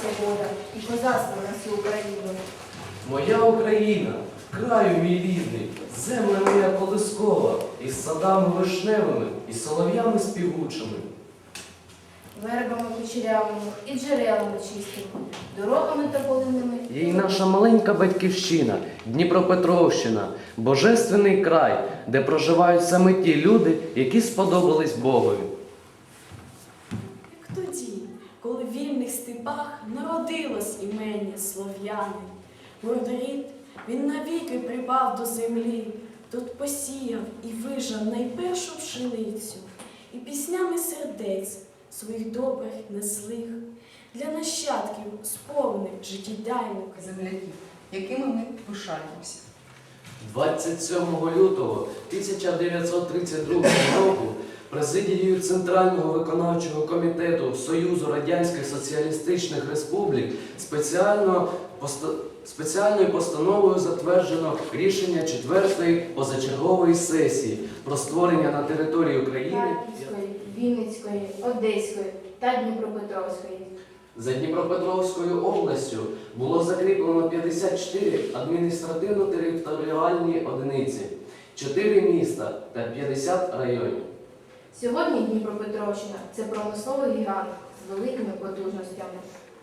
свобода і козацтво на всю Україну. Моя Україна, краю мій рідний, земля моя колискова, із садами вишневими, і солов'ями співучими. Вербами кучерявими і джерелами чистими, дорогами та полинними. Є й наша маленька батьківщина, Дніпропетровщина, божественний край, де проживають саме ті люди, які сподобались Богові. Як тоді, коли в вільних степах народилось імення слов'яни. Гордорід, він навіки припав до землі, тут посіяв і вижав найпершу пшеницю, і піснями сердець своїх добрих незлих для нащадків сповнив життєдайних. земляків, якими ми пишаємося. 27 лютого 1932 року президією Центрального виконавчого комітету Союзу Радянських Соціалістичних Республік спеціально поста- спеціальною постановою затверджено рішення четвертої позачергової сесії про створення на території України Вінницької, Одеської та Дніпропетровської. За Дніпропетровською областю було закріплено 54 адміністративно-територіальні одиниці, 4 міста та 50 районів. Сьогодні Дніпропетровщина це промисловий гігант з великими потужностями.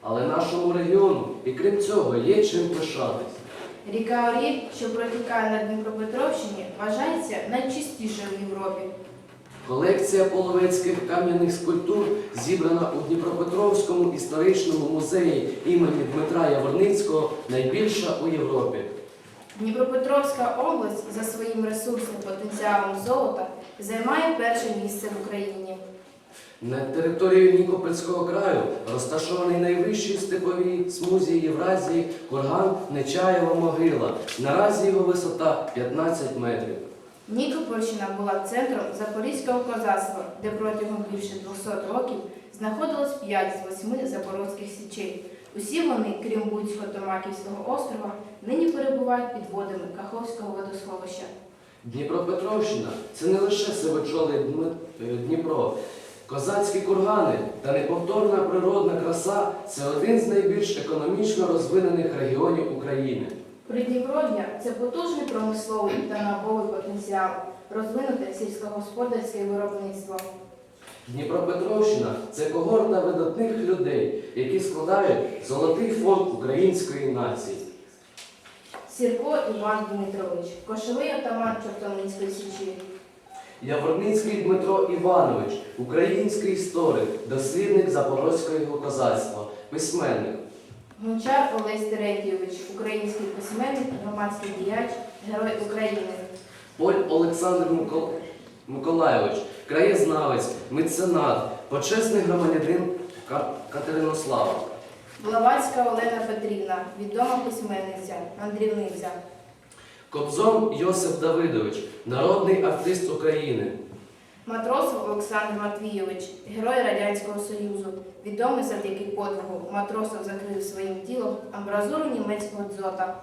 Але нашому регіону і крім цього є чим пишатись. Ріка Оріль, що протікає на Дніпропетровщині, вважається найчистішою в Європі. Колекція половецьких кам'яних скульптур зібрана у Дніпропетровському історичному музеї імені Дмитра Яворницького найбільша у Європі. Дніпропетровська область за своїм ресурсним потенціалом золота займає перше місце в Україні. На території Нікопольського краю розташований найвищий в степовій смузі Євразії курган Нечаєва могила. Наразі його висота 15 метрів. Нікопольщина була центром Запорізького козацтва, де протягом більше 200 років знаходилось 5 з 8 запорозьких січей. Усі вони, крім Буцького та Маківського острова, нині перебувають під водами Каховського водосховища. Дніпропетровщина це не лише сивочолий е, Дніпро. Козацькі кургани та неповторна природна краса це один з найбільш економічно розвинених регіонів України. Придніпров'я це потужний промисловий та науковий потенціал, розвинуте сільськогосподарське виробництво. Дніпропетровщина це когорта видатних людей, які складають золотий фонд української нації. Сірко Іван Дмитрович, кошовий отаман Чортоминської січі. Яворницький Дмитро Іванович, український історик, дослідник запорозького козацтва, письменник. Гончар Олесь Терентійович, український письменник, громадський діяч, герой України. Поль Олександр Микол- Миколайович, краєзнавець, меценат, почесний громадянин Катеринослава. Блаватська Олена Петрівна, відома письменниця, мандрівниця. Кобзон Йосип Давидович, народний артист України. Матросов Олександр Матвійович, герой Радянського Союзу, відомий завдяки подвигу. Матросов закрив своїм тілом амбразуру німецького дзота.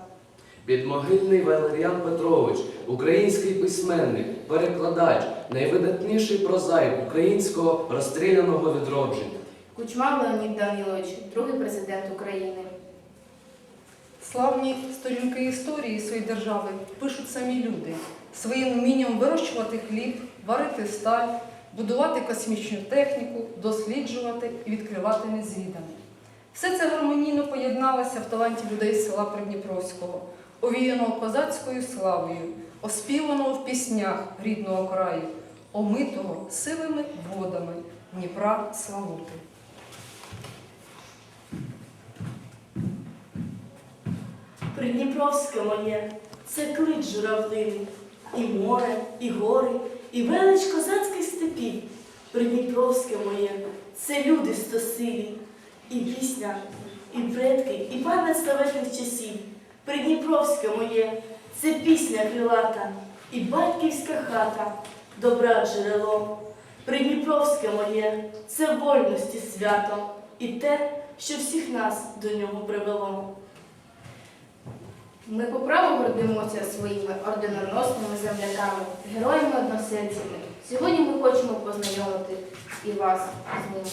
Підмогильний Валеріан Петрович, український письменник, перекладач, найвидатніший прозаїк українського розстріляного відродження. Кучма Леонід Данилович, другий президент України. Славні сторінки історії своєї держави пишуть самі люди своїм вмінням вирощувати хліб, варити сталь, будувати космічну техніку, досліджувати і відкривати незвідане. Все це гармонійно поєдналося в таланті людей з села Придніпровського, овіяного козацькою славою, оспіваного в піснях рідного краю, омитого сивими водами Дніпра Славути. Придніпровське моє, це клич журавлиний, і море, і гори, і велич козацьких степів. Придніпровське моє, це люди стосилі, і пісня, і предки, і пам'ять славетних часів. Придніпровське моє, це пісня крилата, і батьківська хата, добра джерело. Придніпровське моє, це вольності свято, і те, що всіх нас до нього привело. Ми по праву гордимося своїми орденоносними земляками, героями односельцями. Сьогодні ми хочемо познайомити і вас з ними.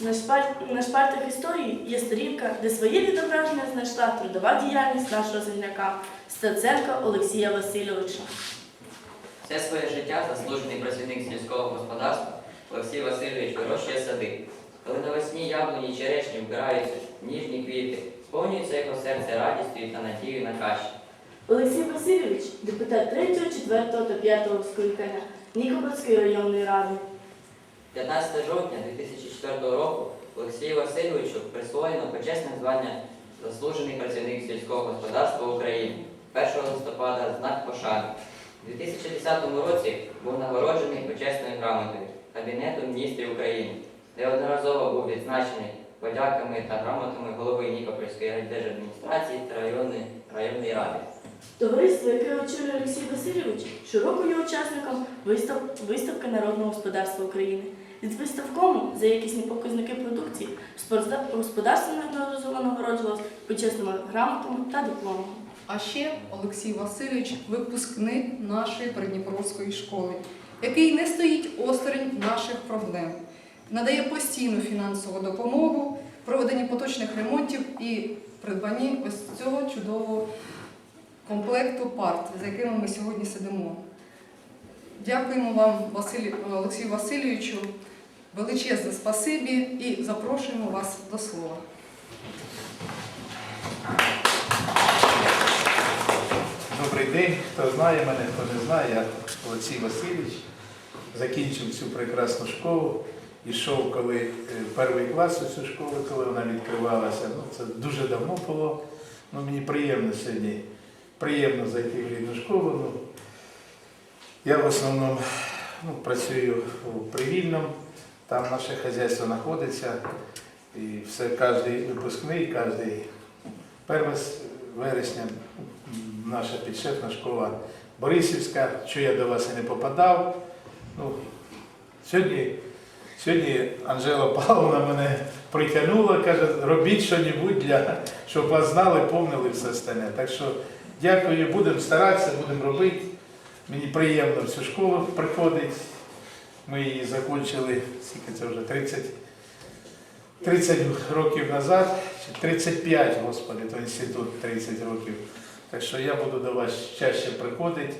На, шпаль- на шпальтах історії є сторінка, де своє відображення знайшла трудова діяльність нашого земляка Стеценка Олексія Васильовича. Все своє життя заслужений працівник сільського господарства Олексій Васильович вирощує сади. Коли навесні яблуні черешні вбираються ніжні квіти, сповнюється його серце радістю та надією на краще. Олексій Васильович депутат 3, 4 та 5 скликання Нікопольської районної ради. 15 жовтня 2004 року Олексію Васильовичу присвоєно почесне звання Заслужений працівник сільського господарства України 1 листопада знак пошани. У 2010 році був нагороджений почесною грамотою Кабінету міністрів України, неодноразово був відзначений подяками та грамотами голови Нікопольської райдержадміністрації та районної, районної ради. Товариство, яке очолює Олексій Васильович, широко є учасником вистав... виставки Народного господарства України. Від виставкому за якісні показники продукції господарство неодноразово нагороджувалось почесними грамотами та дипломами. А ще Олексій Васильович випускник нашої Придніпровської школи, який не стоїть осторонь наших проблем, надає постійну фінансову допомогу, проведенні поточних ремонтів і придбанні ось цього чудового комплекту парт, за якими ми сьогодні сидимо. Дякуємо вам. Олексію Васильовичу, величезне спасибі і запрошуємо вас до слова. Добрий день. Хто знає мене, хто не знає, я Олексій Васильович. Закінчив цю прекрасну школу. Ішов, коли е, перший клас у цю школу, коли вона відкривалася. Ну, це дуже давно було. Ну, мені приємно сьогодні. Приємно зайти в рідну школу. Ну, я в основному ну, працюю у привільному, там наше хазяйство знаходиться. І все, кожен випускний, кожен 1 вересня наша підшефна школа Борисівська, що я до вас і не попадав. Ну, сьогодні, сьогодні Анжела Павловна мене притягнула, каже, робіть щось для, щоб вас знали, помнили все остальне. Так що дякую, будемо старатися, будемо робити. Мені приємно в цю школу приходить. Ми її закінчили, скільки це вже 30, 30 років назад, 35, господи, то інститут 30 років. Так що я буду до вас чаще приходити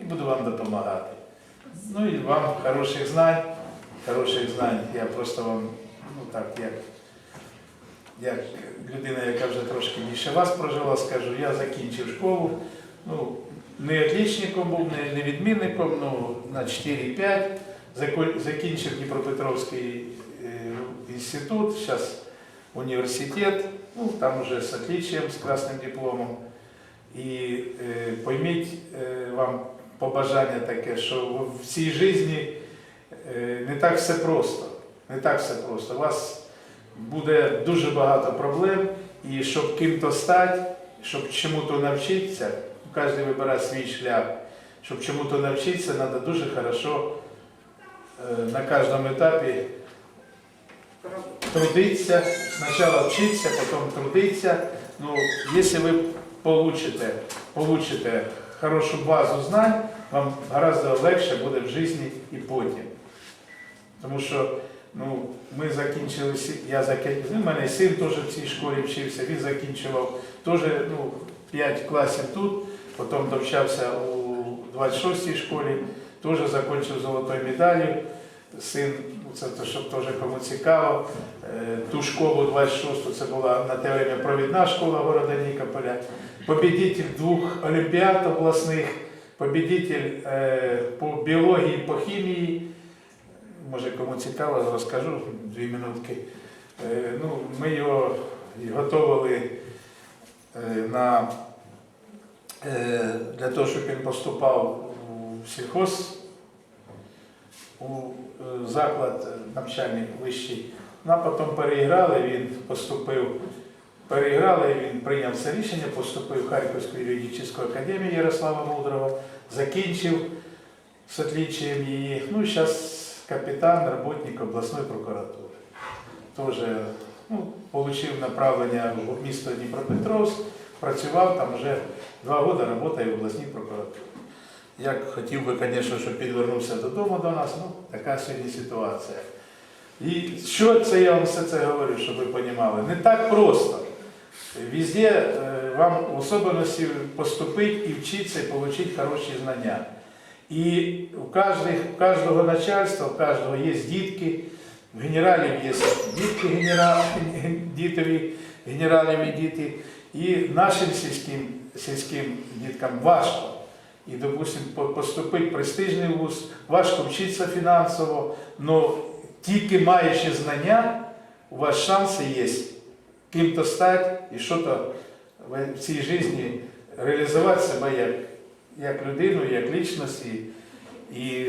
і буду вам допомагати. Ну і вам хороших знань, хороших знань. Я просто вам, ну так, як, як людина, яка вже трошки більше вас прожила, скажу, я закінчив школу. Ну, не отличником був, не, відмінником, ну, на 4-5. Зако- Закінчив Дніпропетровський е, інститут, зараз університет, ну, там уже з отличием, з красним дипломом. І е, пойміть е, вам побажання таке, що в цій житті не так все просто. Не так все просто. У вас буде дуже багато проблем, і щоб ким-то стати, щоб чому-то навчитися, кожен вибирає свій шлях. Щоб чому-то навчитися, треба дуже хорошо е, на кожному етапі трудиться, спочатку вчитися, потім трудиться. Ну, якщо ви получите, получите хорошу базу знань, вам гораздо легше буде в житті і потім. Тому що ну, ми закінчили, я закінчив, ну, у мене син теж в цій школі вчився, він закінчував теж ну, 5 класів тут, потім довчався у 26-й школі, теж закінчив золотою медаллю. Син, ну, це те, що теж кому цікаво, е, ту школу 26 це була на те время провідна школа города Нікополя. Победитель двох олімпіад обласних, победитель е, по біології, по хімії. Може, кому цікаво, розкажу дві минутки. Е, ну, ми його готували е, на, е, для того, щоб він поступав у сільхоз, у заклад навчальний вищий. Ну, потім переіграли, він поступив, переіграли, він прийняв це рішення, поступив в Харківську юридичну академію Ярослава Мудрого, закінчив з отличием її. Ну, зараз капітан, работник обласної прокуратури. Тоже ну, отримав направлення в місто Дніпропетровськ, працював там вже два роки, працює в обласній прокуратурі. Я хотів би, звісно, щоб підвернувся додому до нас, ну, така сьогодні ситуація. І що це я вам все це говорю, щоб ви розуміли? Не так просто. Везде е, вам в особливості поступити і вчитися, і отримати хороші знання. І у, каждого начальства, у каждого є дітки, в генералів є дітки дітові, генераліві діти. І нашим сільським, сільським діткам важко. І, допустим, по- поступити в престижний вуз, важко вчитися фінансово, але тільки маючи знання, у вас шанси є ким-то стати і щось в цій житті реалізувати себе як, як людину, як лічність і,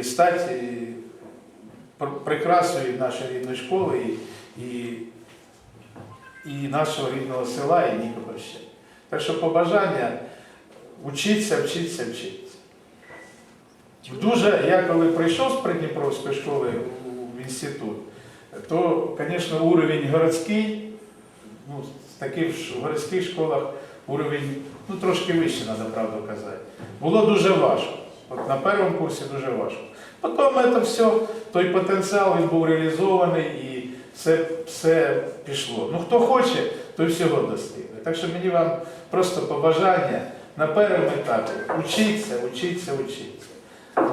стати прикрасою нашої рідної школи і, і, нашого рідного села і Нікопольщини. Так що побажання вчитися, вчитися, вчитися. Дуже, я коли прийшов з Придніпровської школи в- в інститут, то, звісно, уровень городський, ну, таких ж городських школах уровень ну, трошки вище, треба правду казати. Було дуже важко. От на першому курсі дуже важко. Потім це все, той потенціал він був реалізований і все, все пішло. Ну хто хоче, той всього достигне. Так що мені вам просто побажання на першому етапі учитися, учитися, учитися.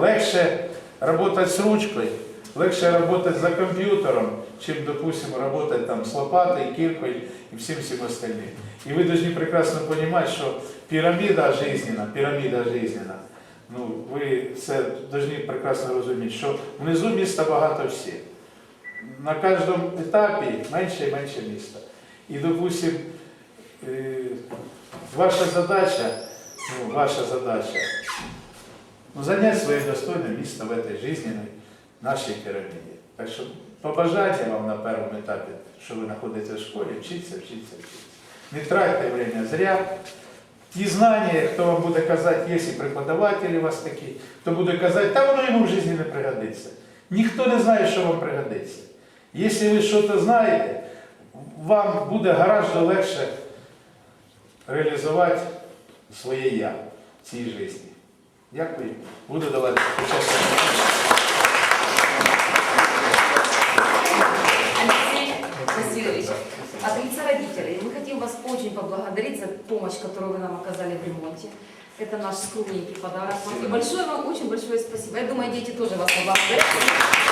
Легше працювати з ручкою, легше працювати за комп'ютером, чим, допустим, працювати там з лопатою, кіркою і всім всім остальним. І ви повинні прекрасно розуміти, що піраміда жизненна, піраміда жизненна, ну, ви це повинні прекрасно розуміти, що внизу міста багато всіх. На кожному етапі менше і менше міста. І, допустим, е, ваша задача, ну, ваша задача ну, зайняти своє достойне місце в этой жизненной нашій піраміді. Так що побажання вам на першому етапі, що ви знаходитеся в школі, вчіться, вчіться, вчіться. Не тратьте время зря. Ті знання, хто вам буде казати, є і преподавателі у вас такі, хто буде казати, та воно йому в житті не пригодиться. Ніхто не знає, що вам пригодиться. Якщо ви щось знаєте, вам буде гораздо легше реалізувати своє я в цій житті. Дякую. Буду давати помощь, которую вы нам оказали в ремонте. Это наш скромненький подарок Спасибо. И большое вам, очень большое спасибо. Я думаю, дети тоже вас поблагодарят.